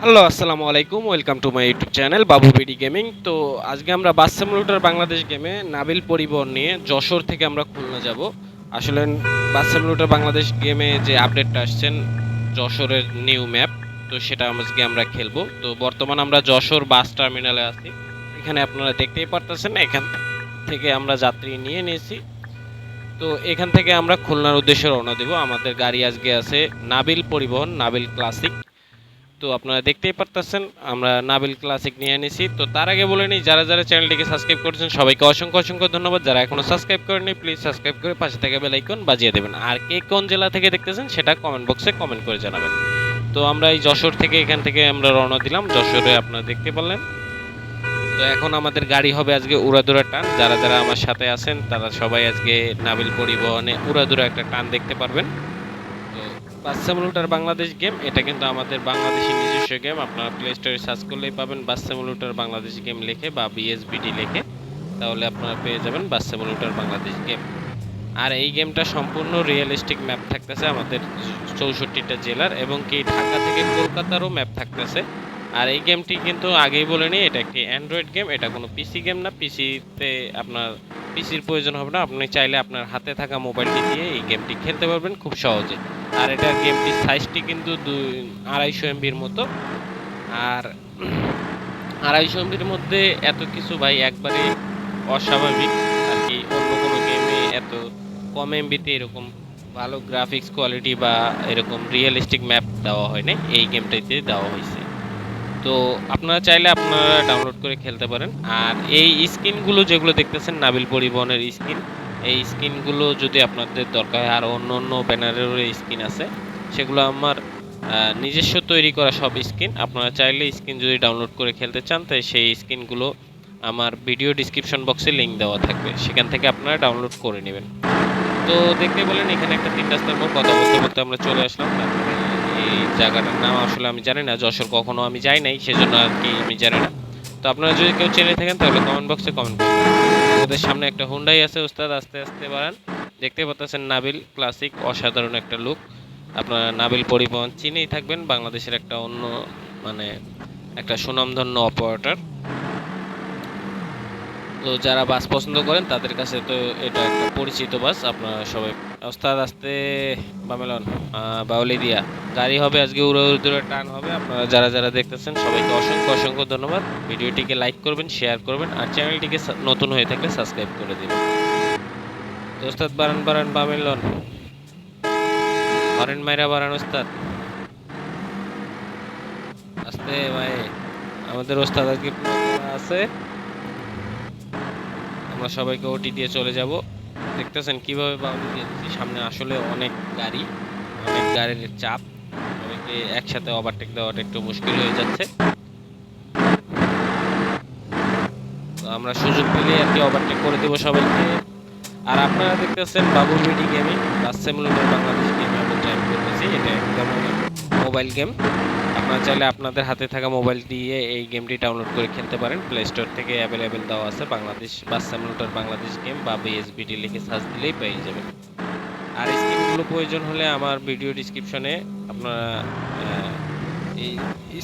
Hello, আসসালামু আলাইকুম, welcome to my YouTube channel Babu BD gaming. তো আজকে আমরা বাস সিমুলেটর বাংলাদেশ গেমে নাবিল পরিবহন নিয়ে যশোর থেকে আমরা খুলনা যাব। আসলে বাস সিমুলেটর বাংলাদেশ গেমে যে আপডেটটা আসছেন যশোরের নিউ ম্যাপ, তো সেটা আজকে আমরা খেলব। তো বর্তমান আমরা যশোর বাস টার্মিনালে আছি। এখানে আপনারা দেখতেই পারতেছেন, এখান থেকে আমরা যাত্রী নিয়ে নিয়েছি। তো এখান থেকে আমরা খুলনার উদ্দেশ্যে রওনা দেব। আমাদের গাড়ি আজকে আছে নাবিল পরিবহন, নাবিল ক্লাসিক। তো আপনারা দেখতেই পারতেছেন, আমরা নাবিল ক্লাসিক নিয়ে এনেছি। তো তার আগে বলে নিই, যারা যারা চ্যানেলটিকে সাবস্ক্রাইব করেছেন, সবাইকে অসংখ্য অসংখ্য ধন্যবাদ। যারা এখনও সাবস্ক্রাইব করেনি প্লিজ সাবস্ক্রাইব করে পাশে থেকে বেল আইকন বাজিয়ে দেবেন। আর কে কোন জেলা থেকে দেখতেছেন, সেটা কমেন্ট বক্সে কমেন্ট করে জানাবেন। তো আমরা এই যশোর থেকে এখান থেকে আমরা রওনা দিলাম। যশোরে আপনারা দেখতে পারলেন। তো এখন আমাদের গাড়ি হবে আজকে উড়াদুরা টান। যারা যারা আমার সাথে আছেন, তারা সবাই আজকে নাবিল পরিবহনে উড়াদুরা একটা টান দেখতে পারবেন। সিমুলেটর বাংলাদেশ গেম, এটা কিন্তু আমাদের বাংলাদেশি নিজস্ব গেম। আপনারা প্লে স্টোরে সার্চ করলেই পাবেন বাস সিমুলেটর বাংলাদেশ গেম লিখে বা বিএসবিডি লিখে। তাহলে আপনারা পেয়ে যাবেন বাস সিমুলেটর বাংলাদেশ গেম। আর এই গেমটা সম্পূর্ণ রিয়েলিস্টিক ম্যাপ থাকতেছে আমাদের চৌষট্টিটা জেলার এবং কি ঢাকা থেকে কলকাতারও ম্যাপ থাকতেছে। আর এই গেমটি কিন্তু আগেই বলে নিই, এটা একটি অ্যান্ড্রয়েড গেম, এটা কোনো পিসি গেম না। পিসিতে আপনার পিসির প্রয়োজন হবে না। আপনি চাইলে আপনার হাতে থাকা মোবাইলটি দিয়ে এই গেমটি খেলতে পারবেন খুব সহজে। আর এটা গেমটির সাইজটি কিন্তু দুই, আড়াইশো এমবির মতো। আর আড়াইশো এমবির মধ্যে এত কিছু ভাই একবারে অস্বাভাবিক। আর কি অন্য কোনো গেমে এত কম এমবিতে এরকম ভালো গ্রাফিক্স কোয়ালিটি বা এরকম রিয়েলিস্টিক ম্যাপ দেওয়া হয় না এই গেমটাতে দেওয়া হয়েছে তো আপনারা চাইলে আপনারা ডাউনলোড করে খেলতে পারেন। আর এই স্কিনগুলো যেগুলো দেখতেছেন, নাবিল পরিবহনের স্কিন, এই স্কিনগুলো যদি আপনাদের দরকার হয়, আর অন্য অন্য ব্যানারেরও স্কিন আছে, সেগুলো আমার নিজস্ব তৈরি করা সব স্কিন। আপনারা চাইলে স্কিন যদি ডাউনলোড করে খেলতে চান, তাই সেই স্কিনগুলো আমার ভিডিও ডিসক্রিপশন বক্সে লিংক দেওয়া থাকবে। সেখান থেকে আপনারা ডাউনলোড করে নেবেন। তো দেখতে বলেন এখানে একটা তিন রাস্তার কথা বলতে বলতে আমরা চলে আসলাম। জায়গাটার নাম আসলে আমি জানি না, যশোর কখনো আমি যাই নাই, সেজন্য আর কি আমি জানি না। তো আপনারা যদি কেউ চেনে থাকেন তাহলে কমেন্ট বক্সে কমেন্ট করবেন। ওদের সামনে একটা হুন্ডাই আছে, ওস্তাদ, আস্তে আস্তে বাড়ান। দেখতে পাচ্ছেন নাবিল ক্লাসিক অসাধারণ একটা লুক আপনারা নাবিল পরিবহন চিনেই থাকবেন, বাংলাদেশের একটা অন্য মানে একটা সুনামধন্য অপারেটর তো যারা বাস পছন্দ করেন, তাদের কাছে তো এটা একটা পরিচিত বাস। আপনারা সবাই ওস্তাদ, আসতে, বামেলন বাউলি দিয়া। গাড়ি হবে, আজকে উড়ে উড়ে টান হবে। আপনারা যারা যারা দেখতেছেন, সবাইকে অসংখ্য অসংখ্য ধন্যবাদ। ভিডিওটিকে লাইক করবেন, শেয়ার করবেন, আর চ্যানেলটিকে নতুন হয়ে থাকলে সাবস্ক্রাইব করে দিবেন। তো ওস্তাদ বারান বারান বামেলন। হরেন মাইরা বারান ওস্তাদ। আসতে, ভাই। আমাদের ওস্তাদ আজকে আছে। আমরা সবাইকে ওটি দিয়ে চলে যাব। দেখতেছেন কীভাবে বাউন্ডারি দিয়ে সামনে আসলে অনেক গাড়ি, অনেক গাড়ির চাপ। সবাইকে একসাথে ওভারটেক দেওয়াটা একটু মুশকিল হয়ে যাচ্ছে। আমরা সুযোগ পেলে আর কি ওভারটেক করে দেবো সবাইকে। আর আপনারা দেখতেছেন Babu BD gaming bus simulator Bangladesh গেমে আমি টাইপ করতেছি। এটা একদম মোবাইল গেম আপনারা চাইলে আপনাদের হাতে থাকা মোবাইল দিয়ে এই গেমটি ডাউনলোড করে খেলতে পারেন। প্লে স্টোর থেকে অ্যাভেলেবেল দেওয়া আছে Bangladesh bus simulator Bangladesh game বা বিএসবিডি লিখে সার্চ দিলেই পেয়ে যাবেন। আর স্ক্রিনগুলো প্রয়োজন হলে আমার ভিডিও ডিসক্রিপশনে আপনারা এই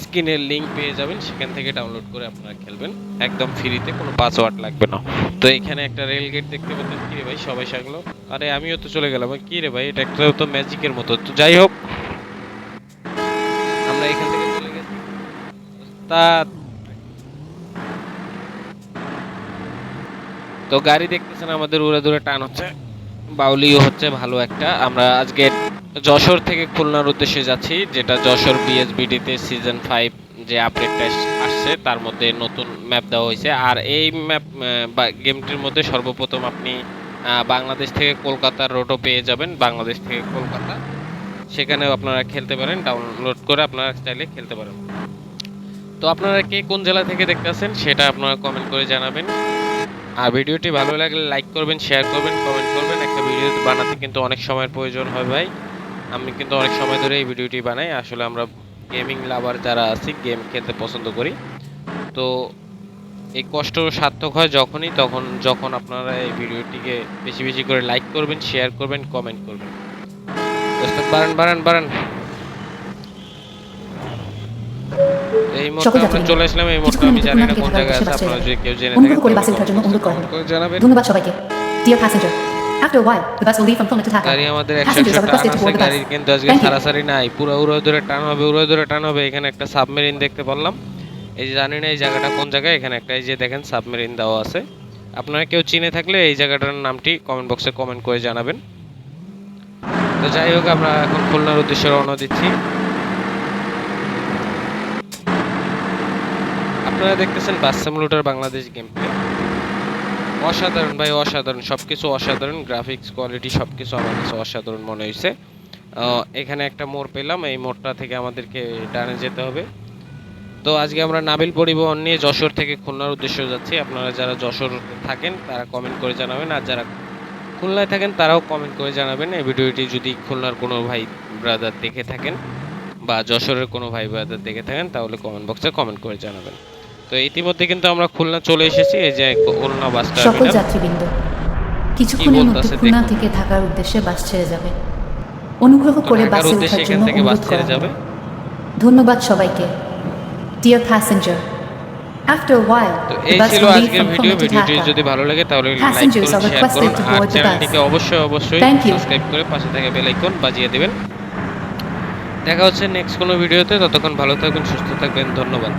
স্ক্রিনের লিঙ্ক পেয়ে যাবেন। সেখান থেকে ডাউনলোড করে আপনারা খেলবেন। একদম ফ্রিতে কোনো পাসওয়ার্ড লাগবে না। তো এখানে একটা রেল গেট দেখতে পাচ্ছেন। কি রে ভাই, সবাই সাগলো। আরে আমিও তো চলে গেলাম। কি রে ভাই, এটা একটা তো ম্যাজিকের মতো। তো যাই হোক আমরা এখান থেকে চলে গেছি ওস্তাদ তো গাড়ি দেখতেছেন আমাদের উড়ে দূরে টান হচ্ছে। বাউলিও হচ্ছে ভালো একটা। আমরা আজকে যশোর থেকে খুলনার উদ্দেশ্যে যাচ্ছি, যেটা যশোর বিএসবিডিতে সিজন ফাইভ যে আপডেটটা আসছে, তার মধ্যে নতুন ম্যাপ দেওয়া হয়েছে। আর এই ম্যাপ গেমটির মধ্যে সর্বপ্রথম আপনি বাংলাদেশ থেকে কলকাতার রোডও পেয়ে যাবেন, বাংলাদেশ থেকে কলকাতা। সেখানেও আপনারা খেলতে পারেন ডাউনলোড করে আপনারা চাইলে খেলতে পারেন। তো আপনারা কে কোন জেলা থেকে দেখতেছেন সেটা আপনারা কমেন্ট করে জানাবেন। আর ভিডিওটি ভালো লাগলে লাইক করবেন শেয়ার করবেন কমেন্ট করবেন। একটা ভিডিও বানাতে কিন্তু অনেক সময়ের প্রয়োজন হয় ভাই। আমি কিন্তু অনেক সময় ধরে এই ভিডিওটি বানাই। আসলে আমরা গেমিং লাভার যারা আছি গেম খেলতে পছন্দ করি। তো এই কষ্ট সার্থক হয় যখনই, তখন যখন আপনারা এই ভিডিওটিকে বেশি বেশি করে লাইক করবেন শেয়ার করবেন কমেন্ট করবেন। দোস্ত, বাড়ান বাড়ান বাড়ান। এই সকল মোড়টা চলে আসলাম এই মোড়টা আমি জানি না কোন জায়গায় আছে আপনারা যদি কেউ জেনে অনুগ্রহ করে বাসে ওঠার জন্য অনুরোধ করা হলো। ধন্যবাদ সবাইকে। Dear passenger After a while, the bus will leave from Khulna to Dhaka. গাড়ি আমাদের একশো Passengers একশো are টান আছে board the গাড়ির bus. কিন্তু আজকে সারাসারি নাই। পুরো উড়ো ধরে টান হবে উড়ো ধরে টান হবে এখানে একটা সাবমেরিন দেখতে পারলাম। এই যে জানি না এই জায়গাটা কোন জায়গায় এখানে একটা এই যে দেখেন সাবমেরিন দেওয়া আছে। আপনারা কেউ চিনে থাকলে এই জায়গাটার নামটি কমেন্ট বক্সে কমেন্ট করে জানাবেন। তো যাই হোক আমরা এখন খুলনার উদ্দেশ্যে রওনা দিচ্ছি। আপনারা দেখতেছেন বাস সিমুলেটর বাংলাদেশ গেম অসাধারণ ভাই, অসাধারণ। সব কিছু অসাধারণ গ্রাফিক্স কোয়ালিটি সবকিছু আমার কাছে অসাধারণ মনে হয়েছে এখানে একটা মোড় পেলাম, এই মোড়টা থেকে আমাদেরকে ডানে যেতে হবে। তো আজকে আমরা নাবিল পরিবহন নিয়ে যশোর থেকে খুলনার উদ্দেশ্যে যাচ্ছি। আপনারা যারা যশোর থাকেন, তারা কমেন্ট করে জানাবেন। আর যারা খুলনায় থাকেন, তারাও কমেন্ট করে জানাবেন। এই ভিডিওটি যদি খুলনার কোনো ভাই ব্রাদার দেখে থাকেন বা যশোরের কোনো ভাই ব্রাদার দেখে থাকেন, তাহলে কমেন্ট বক্সে কমেন্ট করে জানাবেন। তো ইতিমধ্যে কিন্তু আমরা খুলনা চলে এসেছি এই যে খুলনা বাস সকল যাত্রীবৃন্দ কিছুক্ষণের মধ্যে খুলনা থেকে ঢাকার উদ্দেশ্যে বাস ছেড়ে যাবে। অনুগ্রহ করে বাসে ওঠার জন্য থেকে বাস অনুরোধ করা। যাবে। ধন্যবাদ সবাইকে। Dear passenger After a while, তো এই ছিল আজকের ভিডিও ভিডিওটি যদি ভালো লাগে তাহলে লাইক করুন শেয়ার করুন আর. চ্যানেলটিকে অবশ্যই অবশ্যই সাবস্ক্রাইব করে পাশে থাকা বেল আইকন বাজিয়ে দিবেন। দেখা হচ্ছে নেক্সট কোনো ভিডিওতে ততক্ষণ ভালো থাকবেন সুস্থ থাকবেন ধন্যবাদ।